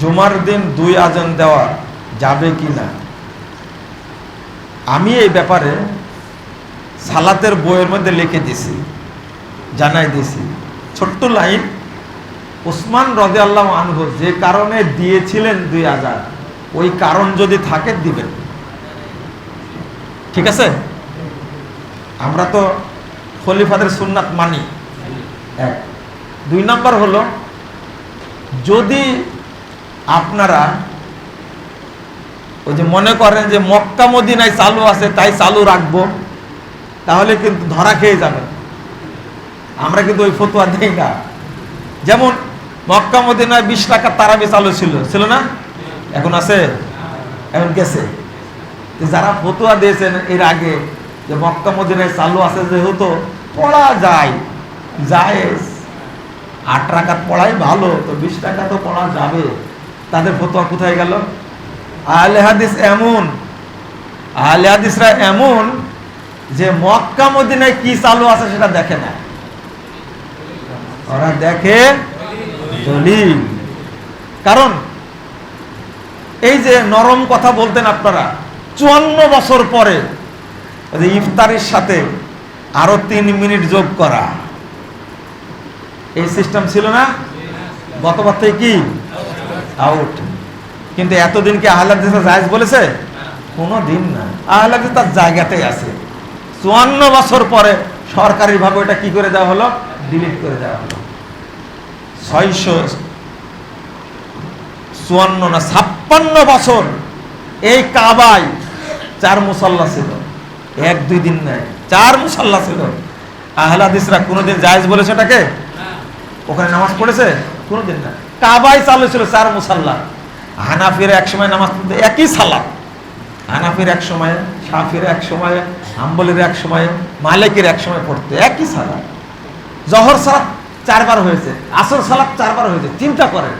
জুমার দিন দুই আজান দেওয়া যাবে কি না? আমি এই ব্যাপারে সালাতের বইয়ের মধ্যে লিখে দিছি, জানাই দিছি। ছোট্ট লাইন ওসমান রদে আল্লাহ আনহু যে কারণে দিয়েছিলেন দুই হাজার ওই কারণ যদি থাকে দিবেন। ঠিক আছে? আমরা তো খলিফাদের সুন্নাত মানি। এক। দুই নাম্বার হলো, যদি আপনারা ওই যে মনে করেন যে মক্কা মদিনায় চালু আছে, তাই চালু রাখব, তাহলে কিন্তু ধরা খেয়ে যাবেন। আমরা কিন্তু ওই ফতুয়া দিই না। যেমন মক্কা মদিনায় বিশ টাকা তারাবি চালু ছিল ছিল না? এখন আছে? এখন গেছে। যারা ফতুয়া দিয়েছেন এর আগে যে মক্কা মদিনায় চালু আছে যেহেতু, পড়া যায় যায় আট টাকা পড়াই ভালো, তো বিশ টাকা তো পড়া যাবে। তাদের ফতোয়া কোথায় গেল? আহলে হাদিস এমন, আহলে হাদিসরা এমন যে মক্কা, মদিনায় কি চালু আছে সেটা দেখে না। ওরা দেখে দলিল। কারণ এই যে নরম কথা বলতেন আপনারা, চুয়ান্ন বছর পরে ইফতারের সাথে আরও তিন মিনিট যোগ করা। এই সিস্টেম ছিল না? গতবার থেকে কি? আউট কিন্তু এতদিন কি আহ্লাদিস জায়েজ বলেছে? কোনো দিন না আহ্লাদিস তার জায়গাতেই আছে। চুয়ান্ন বছর পরে সরকারিভাবে ওটা কি করে দেওয়া হলো? ডিলিট করে দেওয়া হলো। ছয়শো চুয়ান্ন না ছাপ্পান্ন বছর এই কাবায় চার মুসল্লা ছিল। এক দুই দিন নাই। চার মুসল্লা ছিল। আহলাদিসরা কোনোদিন জায়েজ বলেছে ওটাকে? ওখানে নামাজ পড়েছে? কোনোদিন না। কাবায় চালু ছিল চার মুসাল্লা হানাফির এক সময় নামাজ পড়তে একই সালাত হানাফির এক সময় সাফির এক সময়, হাম্বলের এক সময়, মালিকের এক সময় পড়তে একই সালাত জহর সালাত চারবার হয়েছে, আসর সালাত চারবার হয়েছে চিন্তা করেন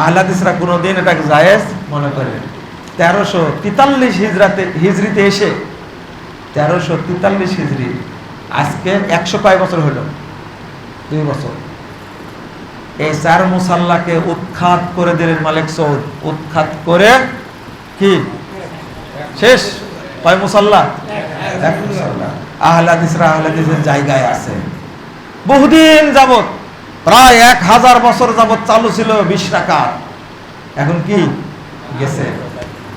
আহলাদিসরা কোনোদিন এটাকে জায়েজ মনে করে তেরোশো তেতাল্লিশ হিজরাতে হিজড়িতে এসে, তেরোশো তেতাল্লিশ হিজড়ি আজকে একশো কয় বছর হলো? দুই বছর। এই চার মুসাল্লাকে উৎখাত করে দিলেন মালিক সৌদ। উৎখাত করে কি? শেষ? কয় মুসাল্লা? এক মুসাল্লা। আহলাদিসরা আহলাদিসের জায়গায় আছে। বহুদিন যাবত প্রায় এক হাজার বছর যাবত চালু ছিল বিশ টাকা এখন কি? গেছে।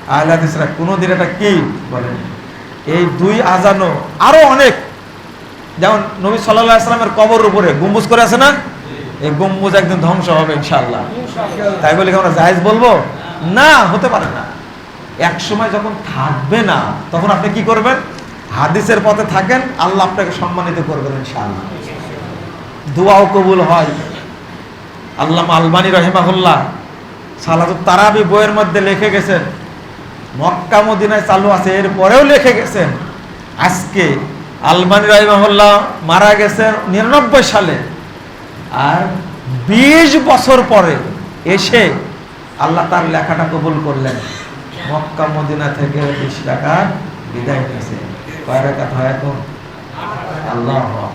আহলাদিসরা কোনোদিন এটা কি বলেন? এই দুই আজানো আরও অনেক। যেমন নবী সাল্লাহ আসলামের কবর উপরে, গম্বুজ করে আছে না? এই গম্বুজ একদিন ধ্বংস হবে ইনশাল্লাহ তাই বলে আমরা জায়েজ বলব? না হতে পারে না। এক সময় যখন থাকবে না তখন আপনি কি করবেন? হাদিসের পথে থাকেন আল্লাহ আপনাকে সম্মানিত করবেন ইনশাআল্লাহ। দোয়াও কবুল হয়। আল্লাহ আলবানী রহিমাহুল্লাহ সালাতুত তারাবি বইয়ের মধ্যে লিখে গেছেন মক্কা মদিনায় চালু আছে এর পরেও লিখে গেছেন আজকে আলবানী রহিমাহুল্লাহ মারা গেছেন নিরানব্বই সালে। আর বিশ বছর পরে এসে আল্লাহ তার লেখাটা কবুল করলেন। মক্কা, মদিনা থেকে বিশ টাকা বিদায় নিয়েছে। কয় রেখাত হয় এখন? আল্লাহ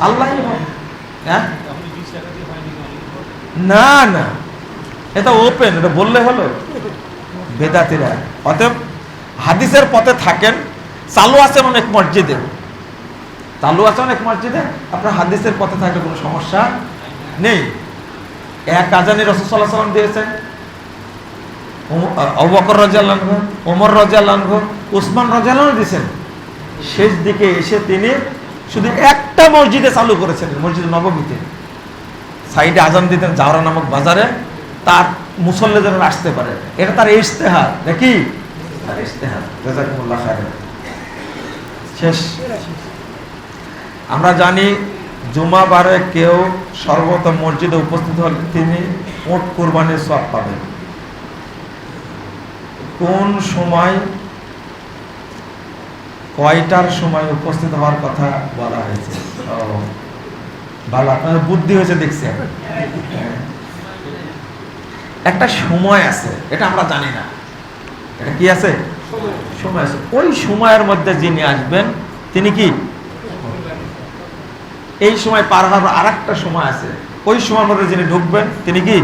আল্লাহ হ্যাঁ। না না। এটা ওপেন এটা বললে হলো। বেদাতিরা। অতএব হাদিসের পথে থাকেন। চালু আছে অনেক মসজিদে। চালু আছে অনেক মসজিদে? আপনার হাদিসের পথে থাকলে কোনো সমস্যা নেই। এক আজানি রসুল্লাহ সাল্লাম দিয়েছেন। অবকর রাজাল্লাহ ওমর রাজাল্লাহ উসমান রাজাল্লাহ দিয়েছেন। শেষ দিকে এসে তিনি শুধু একটা মসজিদে চালু করেছেন, মসজিদ নবমীতে। সাইডে আজান দিতেন জাওরা নামক বাজারে, তার মুসল্লি যেন আসতে পারে। এটা তার ইশতেহার, নাকি? তার ইশতেহার। শেষ। আমরা জানি জুমা বারে কেউ সর্বতম মসজিদে উপস্থিত হলে তিনি ওট কোরবানির সব পাবেন। কোন সময়, কয়টার সময় উপস্থিত হওয়ার কথা বলা হয়েছে? ভালো, আপনার বুদ্ধি হয়েছে দেখছি। একটা সময় আছে, এটা আমরা জানি না। এটা কি আছে? সময় আছে। ওই সময়ের মধ্যে যিনি আসবেন, তিনি কি? এই সময় পার হওয়ার আর একটা সময় আছে। ওই সময়ের মধ্যে যিনি ঢুকবেন তিনি কি?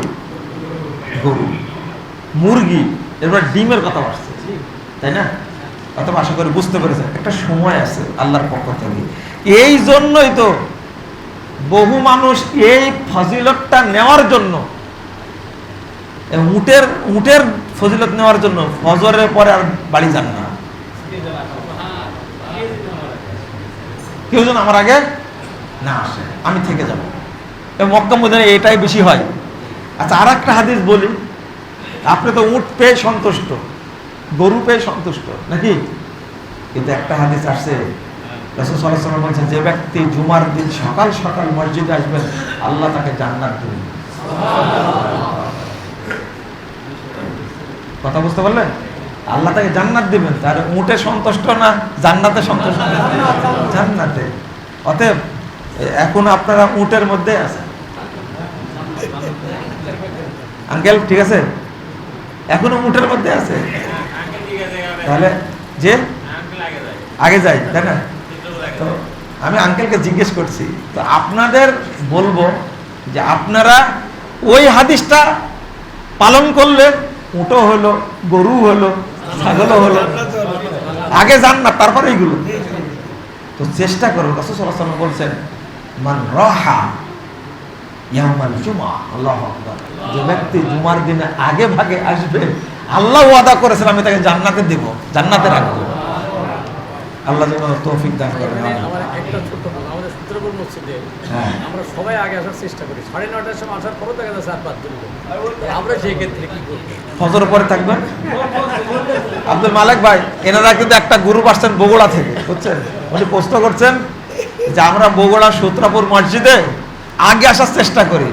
গরু মুরগি এরপর ডিমের কথা আসছে তাই না? অথবা আশা করি বুঝতে পেরেছেন একটা সময় আছে আল্লাহর পক্ষ থেকে। এই জন্যই তো বহু মানুষ এই ফজিলতটা নেওয়ার জন্য উটের উটের ফজিলত নেওয়ার জন্য ফজরের পরে আর বাড়ি যান না। কেউ যেন আমার আগে না আসে। আমি থেকে যাব। মক্কা মদিনে এটাই বেশি হয়। আচ্ছা আর একটা হাদিস বলি। আপনি তো উট পেয়ে সন্তুষ্ট, গরু পেয়ে সন্তুষ্ট, নাকি? কিন্তু একটা হাদিস আসছে। বলছেন, যে ব্যক্তি জুমার দিন সকাল সকাল মসজিদে আসবেন আল্লাহ তাকে জান্নাত দেবেন কথা বুঝতে পারলেন? আল্লাহ তাকে জান্নাত দিবেন। তার উঠে সন্তুষ্ট না জান্নাতে সন্তুষ্ট? জান্নাতে। অতএব এখন আপনারা উটের মধ্যে আছে আঙ্কেল, ঠিক আছে? এখনও উটের মধ্যে আছে? তাহলে যে? আগে যাই, তাই না? তো আমি আঙ্কেলকে জিজ্ঞেস করছি, তো আপনাদের বলব যে আপনারা ওই হাদিসটা পালন করলে উটো হলো গরু হলো, ছাগলও হলো। আগে যান না, তারপরে এইগুলো। তো চেষ্টা করুন, রসুল বলছেন মান রহা ইয়ামাল জুমা আল্লাহু আকবার। যে ব্যক্তি জুমার দিনে আগে ভাগে আসবে আল্লাহ ওয়াদা করেছেন আমি তাকে জান্নাতে দেব জান্নাতে রাখব। আল্লাহ যেন তৌফিক দান করেন আমার একটা আমাদের সূত্রপুর মসজিদে হ্যাঁ। আমরা সবাই আগে আসার চেষ্টা করি। সাড়ে নটার সময় আসার পরও দেখা যাচ্ছে আর পাঁচ জন আমরা সেই ক্ষেত্রে কি করব? ফজর পরে থাকবেন? আব্দুল মালিক ভাই এনারা কিন্তু একটা গ্রুপ আসছেন বগুড়া থেকে বুঝছেন? উনি প্রশ্ন করছেন যে আমরা বগুড়া সূত্রাপুর মসজিদে আগে আসার চেষ্টা করি।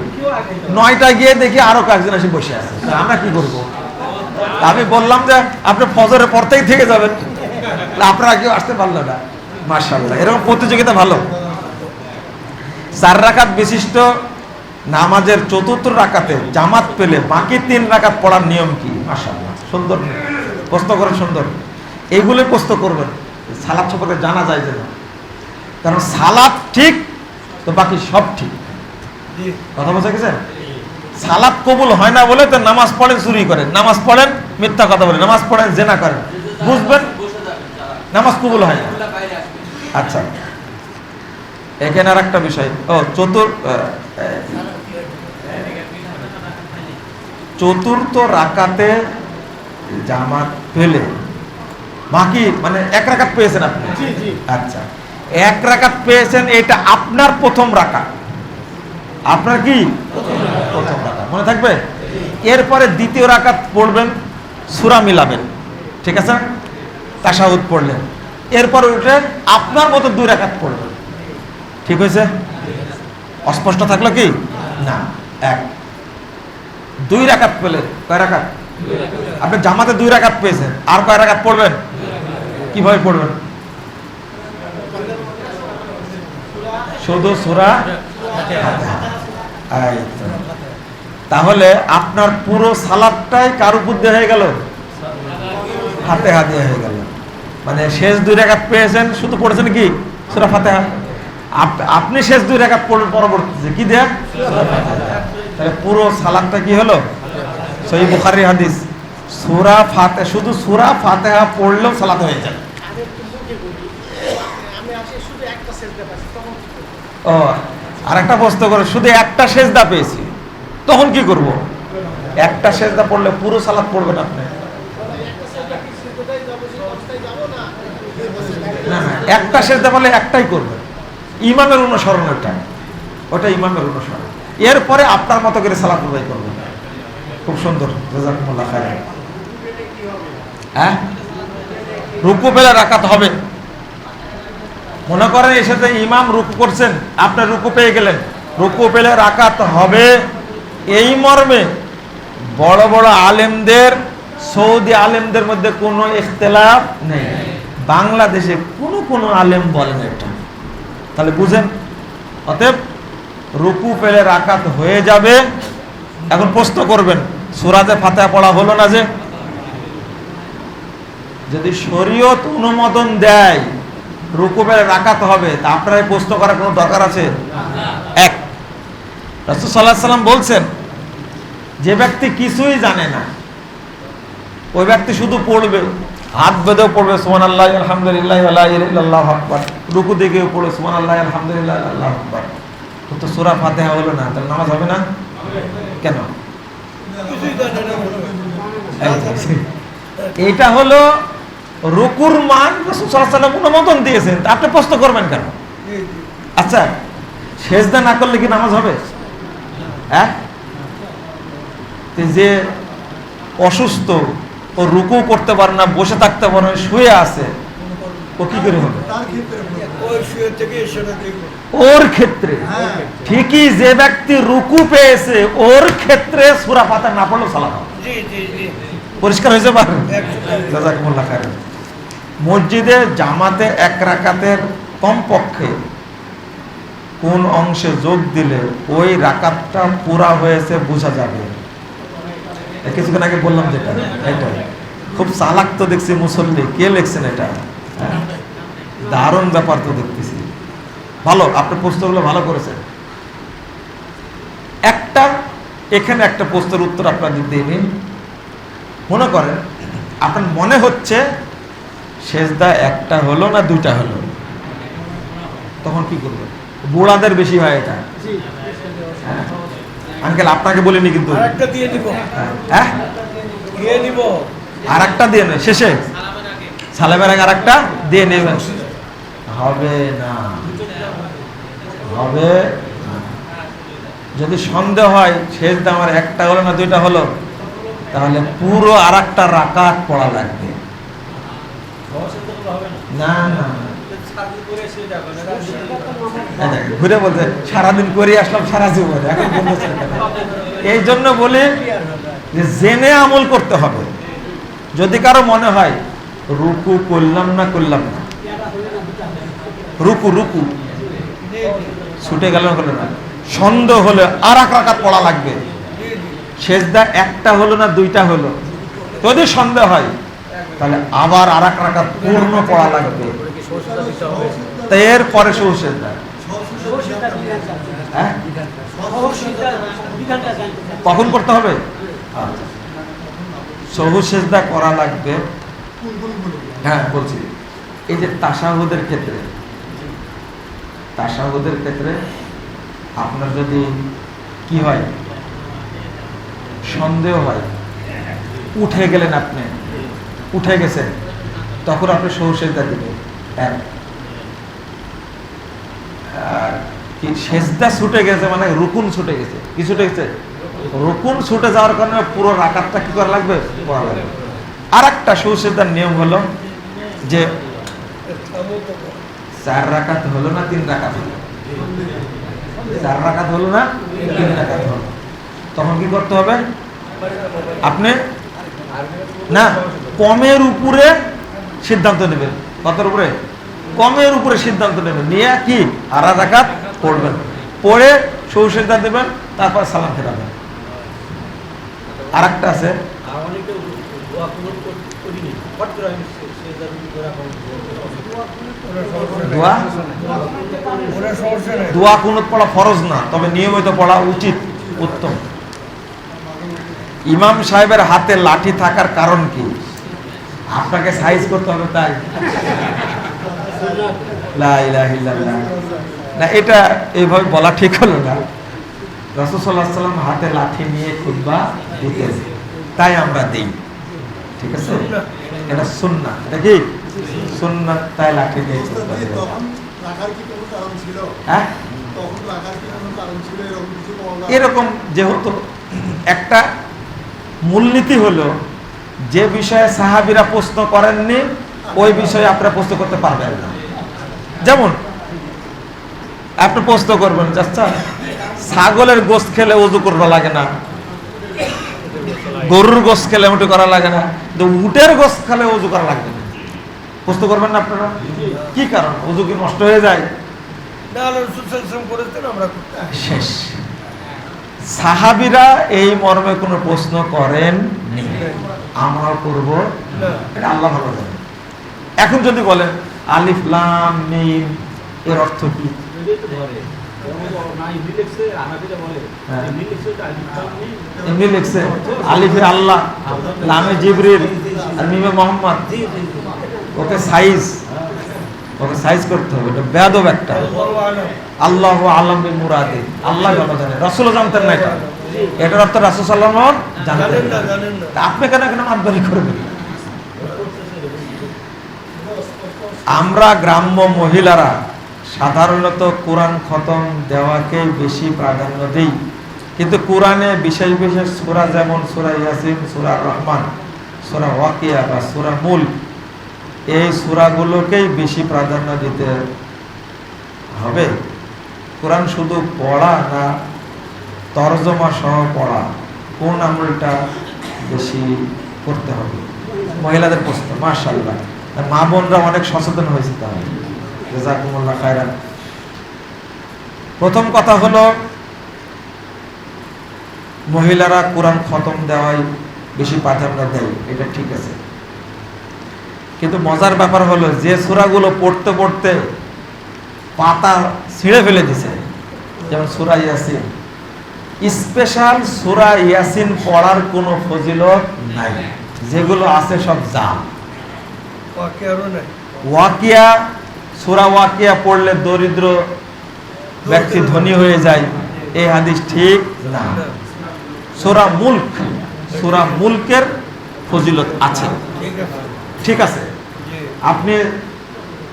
নয়টায় গিয়ে দেখি আরও কয়েকজন এসে বসে আছে। আমরা কি করব? আমি বললাম যে, আপনি ফজরের পর থেকেই থেকে যাবেন। আপনারা কেউ আসতে পারল না। মার্শাল্লাহ এরকম প্রতিযোগিতা ভালো। চার রাকাত বিশিষ্ট নামাজের চতুর্থ রাকাতে জামাত পেলে বাকি তিন রাকাত পড়ার নিয়ম কি? মাশাআল্লাহ, সুন্দর। প্রশ্ন করেন সুন্দর। এইগুলো প্রশ্ন করবেন। সালাদ সম্পর্কে জানা যায় যেন কারণ সালাদ ঠিক তো বাকি সব ঠিক। কথা বোঝা গেছে? সালাদ কবুল হয় না বলে তো নামাজ পড়েন চুরি করেন। নামাজ পড়েন মিথ্যা কথা বলেন। নামাজ পড়েন জেনা করেন। বুঝবেন? নামাজ কবুল হয় না। আচ্ছা। এখানে আর একটা বিষয়। ও চতুর চতুর্থ রাকাতে জামাত পেলে বাকি মানে এক রাকাত পেয়েছেন আপনি? আচ্ছা। এক রাকাত পেয়েছেন, এটা আপনার প্রথম রাখা আপনার কি? প্রথম রাকাত। মনে থাকবে? এরপরে দ্বিতীয় রাকাত পড়বেন, সুরা মিলাবেন ঠিক আছে? তাসাউদ পড়লেন। এরপর উঠে আপনার মতো দুই রাকাত পড়বেন। ঠিক হয়েছে? অস্পষ্ট থাকল কি? না, এক। দুই রাকাত পেলে কয় রাকাত? আপনি জামাতে দুই রাকাত পেয়েছেন। আর কয় রাকাত পড়বেন? কীভাবে পড়বেন? শুধু সুরা। তাহলে আপনার পুরো সালাদটাই কার উপর দিয়ে হয়ে গেল? হাতে হাতে হয়ে গেল। মানে শেষ দুই রেখাত পেয়েছেন, শুধু পড়েছেন কি? সুরা আপ- আপনি শেষ দুই রেখাত পড়েন পরবর্তীতে। কি দেয়া? তাহলে পুরো সালাদটা কি হলো? সহি বুখারি হাদিস। সুরা ফাতে শুধু সুরা ফাতেহা পড়লেও সালাত হয়ে যায় আমি একটু মুখে বলি আমি আসি শুধু একটা সেজদা পাচ্ছি তখন কি করব? ও আর একটা প্রশ্ন করে, শুধু একটা সেজদা পেয়েছি, তখন কি করব? একটা সেজদা পড়লে পুরো সালাদ পড়বেন আপনি। না না, একটা সেজদা বলে একটাই করবেন। ইমামের অনুসরণ ওটা ওটা ইমামের অনুসরণ। এরপরে আপনার মতো করে সালাত আদায় করবেন। খুব সুন্দর। জাজাকুমুল্লাহ খাইর হ্যাঁ? রুকু পেলে রাকাত হবে। মনে করেন এসেতে ইমাম রুকু করছেন, আপনি রুকু পেয়ে গেলেন। রুকু পেলে রাকাত হবে। এই মর্মে বড় বড় আলেমদের, সৌদি আলেমদের মধ্যে কোনো ইখতলাফ নেই। বাংলাদেশে কোনো কোনো আলেম বলেন এটা। তাহলে বুঝেন? অতএব রুকু পেলে রাকাত হয়ে যাবে। এখন প্রশ্ন করবেন সুরাজে ফাতেহা পড়া হলো না যে? যদি শরীয়ত অনুমোদন দেয় রুকু পেলে রাকাত হবে তা আপনার এই প্রশ্ন করার কোনো দরকার আছে? এক। রাসূল আলাইহি সাল্লাম বলছেন যে ব্যক্তি কিছুই জানে না ওই ব্যক্তি শুধু পড়বে হাত বেঁধেও পড়বে সোমান আল্লাহ আলহামদুলিল্লাহ আল্লাহ আকবর। রুকু দিকেও পড়বে সোমান আল্লাহ আলহামদুলিল্লাহ আল্লাহ আকবর। তো সুরা ফাতেহা হলো না তাহলে নামাজ হবে না? কেন? এইটা হলো রুকুর মান রাসূল সাল্লাল্লাহু আলাইহি ওয়াসাল্লাম অনুমোদন দিয়েছেন। আপনি প্রশ্ন করবেন কেন? আচ্ছা সেজদা না করলে কি নামাজ হবে? হ্যাঁ? যে অসুস্থ ও রুকু করতে পারে না বসে থাকতে পারে না শুয়ে আছে ও কি করে হবে? ওর ক্ষেত্রে? ঠিকই যে ব্যক্তি রুকু পেয়েছে ওর ক্ষেত্রে সুরা পাতা না পড়লেও সালাম পরিষ্কার হয়েছে পারেন। মসজিদে জামাতে এক রাকাতের কমপক্ষে কোন অংশে যোগ দিলে ওই রাকাতটা পুরা হয়েছে বোঝা যাবে। কিছুক্ষণ আগে বললাম যেটা এটা খুব চালাক তো দেখছি মুসল্লি। কে লিখছেন এটা? হ্যাঁ? দারুণ ব্যাপার তো দেখতেছি। ভালো, আপনার প্রশ্নগুলো ভালো করেছেন। একটা, এখানে একটা প্রশ্নের উত্তর আপনাদের দিয়ে নিন মনে করেন, আপনার মনে হচ্ছে সেজদা একটা হলো না দুইটা হলো? তখন কি করবেন বুড়াদের বেশি হয় এটা। আঙ্কেল আপনাকে বলিনি কিন্তু। হ্যাঁ? আর একটা দিয়ে নেই শেষে। সালামের আগে আর একটা দিয়ে নেবেন হবে না। হবে যদি সন্দেহ হয় শেষ আমার একটা হলো না দুইটা হলো তাহলে পুরো আর একটা রাকাত পড়া লাগবে। না না ঘুরে বলতে সারাদিন করে আসলাম, সারা জীবন, এখন এই জন্য বলি যে, জেনে আমল করতে হবে। যদি কারও মনে হয়, রুকু করলাম না করলাম না। রুকু রুকু। ছুটে গেল না। সন্দেহ হলে আর এক রাকাত পড়া লাগবে। সেজদা একটা হলো না, দুইটা হলো? যদি সন্দেহ হয় তাহলে আবার আর এক রাকাত পূর্ণ পড়া লাগবে। হবে এরপরে সহু সেজদা হ্যাঁ? কখন করতে হবে? আচ্ছা। সহু সেজদা করা লাগবে। হ্যাঁ বলছি। এই যে তাসাহুদের ক্ষেত্রে তাসাহুদের ক্ষেত্রে আপনার যদি কি হয়? সন্দেহ হয়। উঠে গেলেন আপনি। উঠে গেছেন তখন আপনি সহু সেজদা দিবেন এক আর কি সেজদা ছুটে গেছে মানে রুকুন ছুটে গেছে। কি ছুটে গেছে? রুকুন ছুটে যাওয়ার কারণে পুরো রাকাতটা কি করা লাগবে? আর একটা সুসেদার নিয়ম হলো যে চার রাকাত হলো না তিন রাকাত হলো? চার রাকাত হলো না তিন রাকাত হলো? তখন কি করতে হবে? আপনি না কমের উপরে সিদ্ধান্ত নেবেন। কতর উপরে? কমের উপরে সিদ্ধান্ত নেবেন। নিয়ে কি? আর রাকাত পড়বেন। পড়ে সৌসেদা দেবেন তারপর সালাম ফেরাবেন। আর একটা আছে। সে- দোয়া কুনুত পড়া ফরজ না, তবে নিয়মিত পড়া উচিত, উত্তম। ইমাম সাহেবের হাতে লাঠি থাকার কারণ কি? আপনাকে সাইজ করতে হবে তাই। না, এটা এইভাবে বলা ঠিক হলো না। রসদাল্লাহ হাতে লাঠি নিয়ে খুতবা দিতে তাই আমরা দিই। ঠিক আছে? এটা সুন্না এটা কি? সুন্না তাই লাঠি নিয়ে হ্যাঁ? এরকম যেহেতু একটা মূলনীতি হলো যে বিষয়ে সাহাবিরা প্রশ্ন করেননি ওই বিষয়ে আপনারা প্রশ্ন করতে পারবেন না। যেমন আপনি প্রশ্ন করবেন আচ্ছা ছাগলের গোস্ত খেলে উজু করবা লাগে না? গরুর গোস্ত খেলে উঠে করা লাগে না? উটের গোস্ত খেলে উজু করা লাগবে না। প্রশ্ন করবেন না আপনারা? কি কারণ? উজু কি নষ্ট হয়ে যায়? শেষ। সাহাবিরা এই মর্মে কোনো প্রশ্ন করেন আমরাও করব এটা আল্লাহ ভালো জানেন। এখন যদি বলেন আলিফ লাম মিম এর অর্থ কি? হ্যাঁ। এমনি লিখছে আলিফে আল্লাহ লামে জিবরিল আর মিমে মোহাম্মদ। ওকে সাইজ ওকে সাইজ করতে হবে এটা বেদব একটা। আল্লাহ আলম মুরাদি আল্লাহ জানে। রসুলও জানতেন না এটা। এটার অর্থ রাসুল সাল্লাম জানতেন না আপনি কেন কেন মাতবারি করবেন? আমরা গ্রাম্য মহিলারা সাধারণত কোরআন খতম দেওয়াকে বেশি প্রাধান্য দিই। কিন্তু কোরআনে বিশেষ বিশেষ সূরা যেমন সূরা ইয়াসিন সূরা রহমান সূরা ওয়াকিয়া বা সুরা মূল এই সূরাগুলোকেই বেশি প্রাধান্য দিতে হবে। কোরআন শুধু পড়া না তর্জমা সহ পড়া, কোন আমলটা বেশি করতে হবে? মহিলাদের প্রশ্ন মার্শাল্লাহ মা বোনরা অনেক সচেতন হয়েছে তাহলে জাজাকুমুল্লাহ খায়রান। প্রথম কথা হলো, মহিলারা কোরআন খতম দেওয়াই বেশি প্রাধান্য দেয়, এটা ঠিক আছে। কিন্তু মজার ব্যাপার হলো, যে সূরাগুলো পড়তে পড়তে পাতা ছিঁড়ে ফেলে দিছে, যেমন সূরা ইয়াসিন। স্পেশাল সূরা ইয়াসিন পড়ার কোনো ফজিলত নাই। যেগুলো আছে সব জাল ওয়াকিয়া সূরা ওয়াকিয়া পড়লে দরিদ্র ব্যক্তি ধনী হয়ে যায়। এই হাদিস ঠিক না। সূরা মুলক সূরা মুলকের ফজিলত আছে। ঠিক আছে। আপনি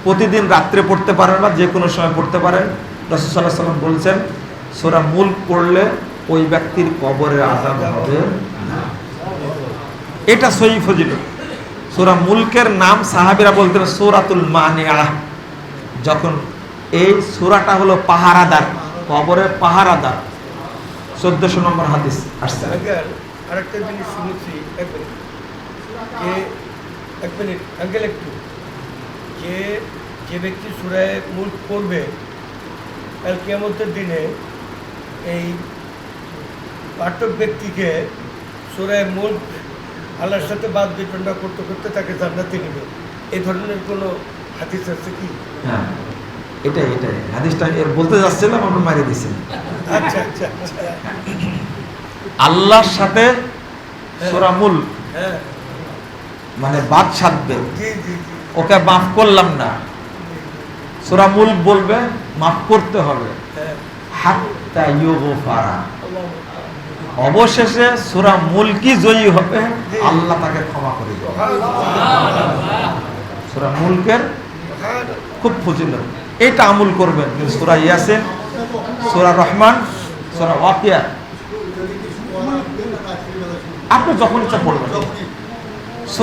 প্রতিদিন রাত্রে পড়তে পারেন বা যে কোনো সময় পড়তে পারেন। রসুল্লাহ সাল্লাম বলছেন সোরা মূল পড়লে ওই ব্যক্তির কবরের আজাব হবে। এটা সই ফজিল সোরা মুলকের নাম সাহাবিরা বলতেন সোরাতুল মানিয়া যখন এই সোরাটা হলো পাহারাদার, কবরের পাহারাদার। চোদ্দশো নম্বর হাদিস আসছে। আরেকটা জিনিস শুনেছি এক মিনিট, আঙ্কেল একটু। যে যে ব্যক্তি সুরায় মূল পড়বে, কাল কেমতের দিনে এই পাঠক ব্যক্তিকে সুরায় মূল আল্লাহর সাথে বাদ বিতরণা করতে করতে তাকে জান্নাতে নেবে। এই ধরনের কোনো হাদিস আছে কি? হ্যাঁ এটাই এটাই। হাদিসটা এর বলতে যাচ্ছিলাম আমরা মারিয়ে দিচ্ছেন আচ্ছা আচ্ছা আচ্ছা। আল্লাহর সাথে সোরা মূল হ্যাঁ। মানে বাদ সাধবে। ওকে মাফ করলাম না। সোরা মূল বলবে মাফ করতে হবে। হ্যাঁ। হাত্তা ইউগফারা। অবশেষে সুরা মুলকি জয়ী হবে। আল্লাহ তাকে ক্ষমা করে দেবে। সুরা মুলকের খুব ফুজিল এটা আমল করবেন সুরা ইয়াসিন সুরা রহমান সুরা ওয়াকিয়া। আপনি যখন ইচ্ছা পড়বেন।